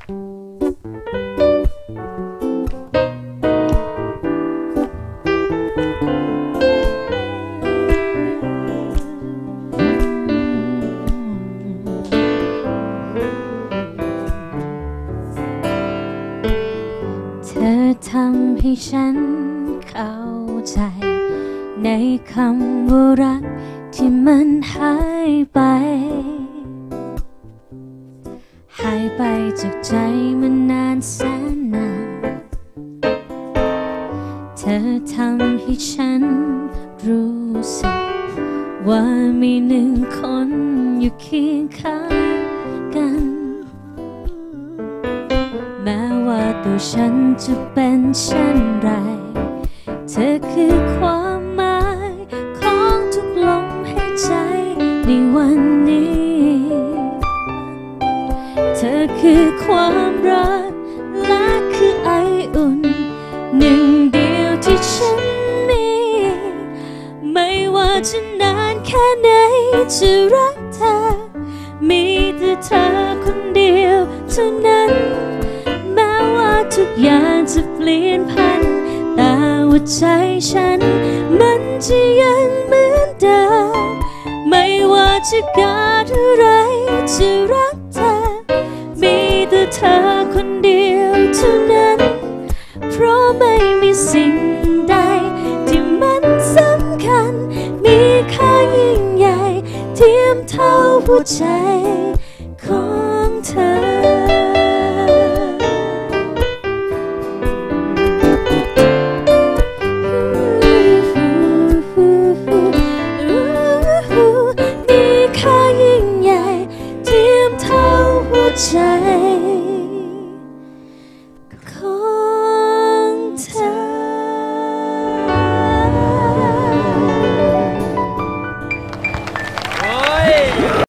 เธอทำให้ฉันเข้าใจ ในคำว่ารักที่มันหายไป หายไปจากใจมันนานแสนนาน เธอทำให้ฉันรู้สึก ว่ามีหนึ่งคนอยู่เคียงข้างกัน แม้ว่าตัวฉันจะเป็นเช่นไร เธอคือความหมายของทุกลมหายใจในวันนี้ ธอคือความรักและคือไออุ่น หนึ่งเดียวที่ฉันมี ไม่ว่าจะนานแค่ไหนจะรักเธอ มีแต่เธอคนเดียวเท่านั้น แม้ว่าทุกอย่างจะเปลี่ยนพัน แต่ว่าใจฉัน มันจะยังเหมือนเดิมไม่ว่าจะเกิดอะไรจะ ธอคนเดียวเท่านั้น เพราะไม่มีสิ่งใด ที่มันสำคัญ มีค่ายิ่งใหญ่ เทียมเท่าหัวใจ